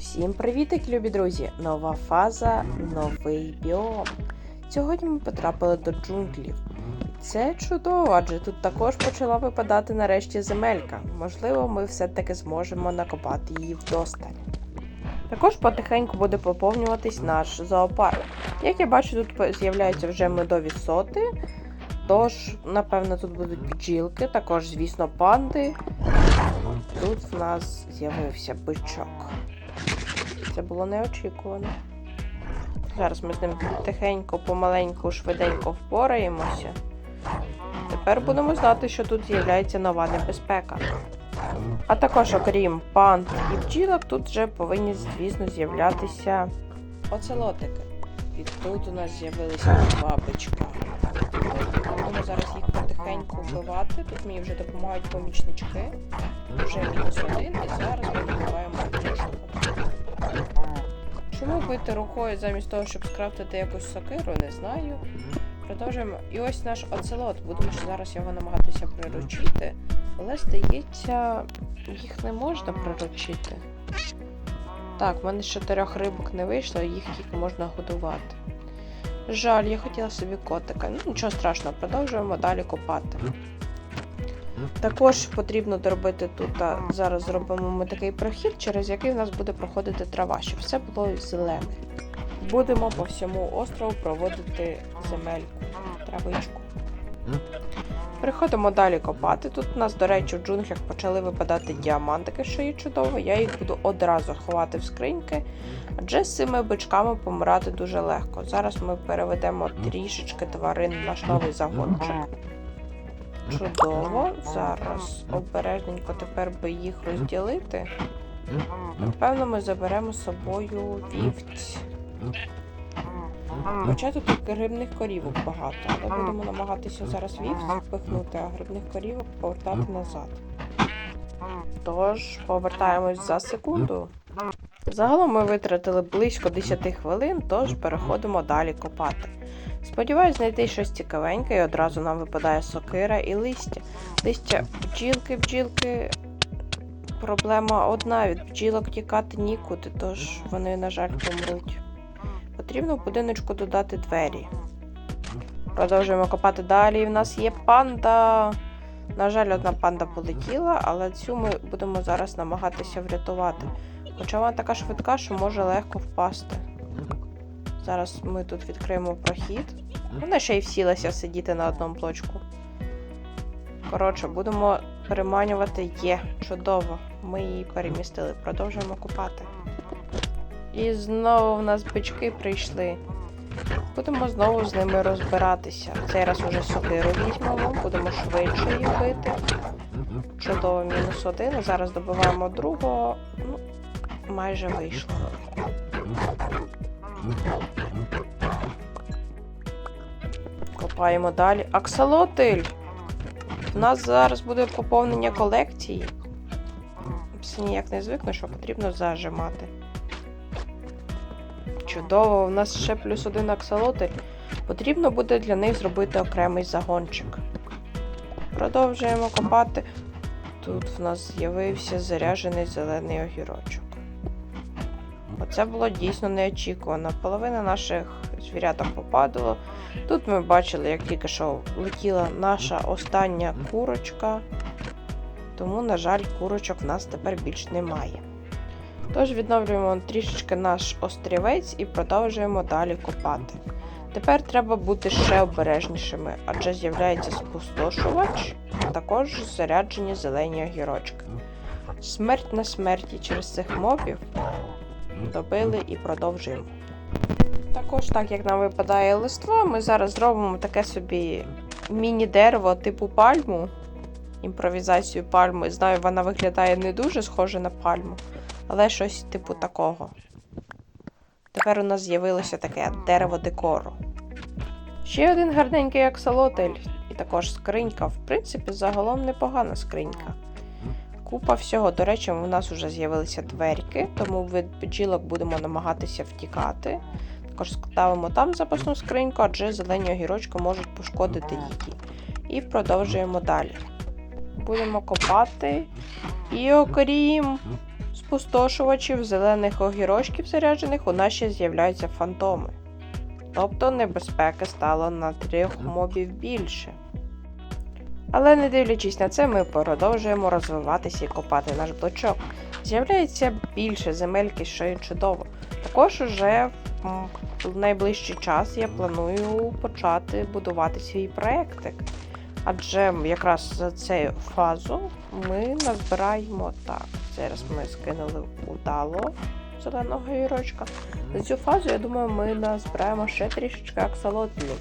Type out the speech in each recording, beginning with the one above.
Всім привітик, любі друзі! Нова фаза, новий біом. Сьогодні ми потрапили до джунглів. Це чудово, адже тут також почала випадати нарешті земелька. Можливо, ми все-таки зможемо накопати її вдосталь. Також потихеньку буде поповнюватись наш зоопарк. Як я бачу, тут з'являються вже медові соти. Тож, напевно, тут будуть бджілки, також, звісно, панди. Тут в нас з'явився бичок. Це було неочікувано. Зараз ми з ним тихенько, помаленьку, швиденько впораємося. Тепер будемо знати, що тут з'являється нова небезпека. А також, окрім панд і бджілок, тут вже повинні, звісно, з'являтися оцелотики. І тут у нас з'явилися два. Будемо зараз їх потихеньку вбивати. Тут мені вже допомагають помічнички. Вже мінус один, і зараз ми добиваємо іншого. Чому бити рукою замість того, щоб скрафтити якусь сокиру, не знаю. Продовжуємо. І ось наш оцелот. Будемо зараз його намагатися приручити. Але здається, їх не можна приручити. Так, в мене з чотирьох рибок не вийшло, їх тільки можна годувати. Жаль, я хотіла собі котика. Ну, нічого страшного, продовжуємо далі копати. Також потрібно доробити тут. а, Зараз зробимо ми такий прохід, через який в нас буде проходити трава, щоб все було зелене. Будемо по всьому острову проводити земельку, травичку. Переходимо далі копати. Тут у нас, до речі, в джунглях почали випадати діамантики, що є чудово. Я їх буду одразу ховати в скриньки, адже з цими бичками помирати дуже легко. Зараз ми переведемо трішечки тварин в наш новий загончик. Чудово. Зараз обережненько тепер би їх розділити. Напевно, ми заберемо з собою вівць. Хоча тут грибних корівок багато, але будемо намагатися зараз вівць впихнути, а грибних корівок повертати назад. Тож, повертаємось за секунду. Загалом ми витратили близько 10 хвилин, тож переходимо далі копати. Сподіваюсь знайти щось цікавеньке, і одразу нам випадає сокира і листя. Листя бджілки, бджілки. Проблема одна: від бджілок тікати нікуди, тож вони, на жаль, помруть. Потрібно в будиночку додати двері. Продовжуємо копати далі. І В нас є панда. На жаль, одна панда полетіла, але цю ми будемо зараз намагатися врятувати. Хоча вона така швидка, що може легко впасти. Зараз ми тут відкриємо прохід. Вона ще й всілася сидіти на одному блочку. Коротше, будемо переманювати є. Чудово. Ми її перемістили. Продовжуємо купати. І знову в нас бички прийшли. Будемо знову з ними розбиратися. Цей раз уже сокиру візьмемо, будемо швидше їх бити. Чудово, мінус один. Зараз добиваємо другого. Ну, майже вийшло. Копаємо далі. Аксолотель! У нас зараз буде поповнення колекції. Все ніяк не звикну, що потрібно зажимати. Чудово, у нас ще плюс один аксолотель. Потрібно буде для них зробити окремий загончик. Продовжуємо копати. Тут в нас з'явився заряджений зелений огірочок. Оце було дійсно неочікувано. Половина наших звіряток попадало. Тут ми бачили, як тільки що летіла наша остання курочка. Тому, на жаль, курочок в нас тепер більш немає. Тож відновлюємо трішечки наш острівець і продовжуємо далі копати. Тепер треба бути ще обережнішими, адже з'являється спустошувач, а також заряджені зелені огірочки. Смерть на смерті через цих мобів добили і продовжуємо. Також, так як нам випадає листво, ми зараз зробимо таке собі міні-дерево типу пальму. Імпровізацію пальми. Знаю, вона виглядає не дуже схоже на пальму, але щось типу такого. Тепер у нас з'явилося таке дерево декору. Ще один гарненький аксолотель, і також скринька. В принципі, загалом непогана скринька. Купа всього. До речі, у нас вже з'явилися дверки, тому від бджілок будемо намагатися втікати. Також ставимо там запасну скриньку, адже зелені огірочки можуть пошкодити її. І продовжуємо далі. Будемо копати. І окрім спустошувачів зелених огірочків заряджених у нас ще з'являються фантоми. Тобто небезпеки стало на трьох мобів більше. Але не дивлячись на це, ми продовжуємо розвиватися і копати наш блочок. З'являється більше земельки, що й чудово. Також уже в найближчий час я планую почати будувати свій проектик. Адже якраз за цю фазу ми назбираємо так. Зараз ми скинули удало зеленого гірочка. За цю фазу, я думаю, ми назбираємо ще трішечки аксолотлів.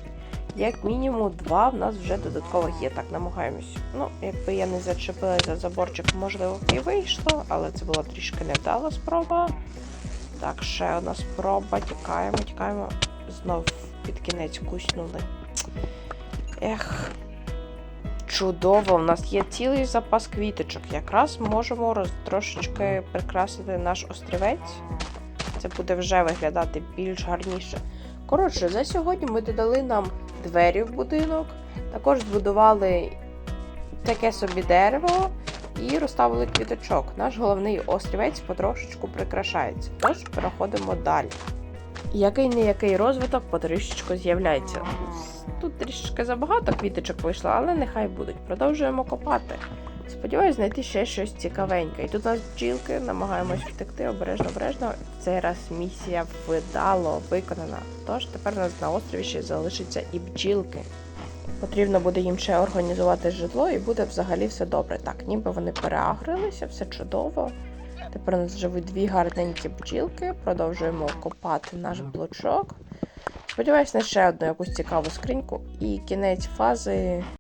Як мінімум два в нас вже додатково є. Так, намагаємось. Ну, якби я не зачепилася за заборчик, можливо, і вийшло, але це була трішки невдала спроба. Так, ще одна спроба. Тікаємо, тікаємо. Знов під кінець куснули. Ех. Чудово, у нас є цілий запас квіточок. Якраз можемо роз... трошечки прикрасити наш острівець. Це буде вже виглядати більш гарніше. Коротше, за сьогодні ми додали нам двері в будинок, також збудували таке собі дерево і розставили квіточок. Наш головний острівець потрошечку прикрашається. Тож переходимо далі. Який не який розвиток потрішечку з'являється. Тут трішечки забагато квіточок вийшло, але нехай будуть. Продовжуємо копати. Сподіваюсь знайти ще щось цікавеньке. І тут у нас бджілки, намагаємось втекти обережно обережно. Цей раз місія вдало виконана. Тож тепер у нас на острові ще залишиться і бджілки. Потрібно буде їм ще організувати житло, і буде взагалі все добре. Так, ніби вони переагрилися, все чудово. Тепер у нас живуть дві гарненькі бджілки. Продовжуємо копати наш блочок. Сподіваюсь на ще одну якусь цікаву скриньку. І кінець фази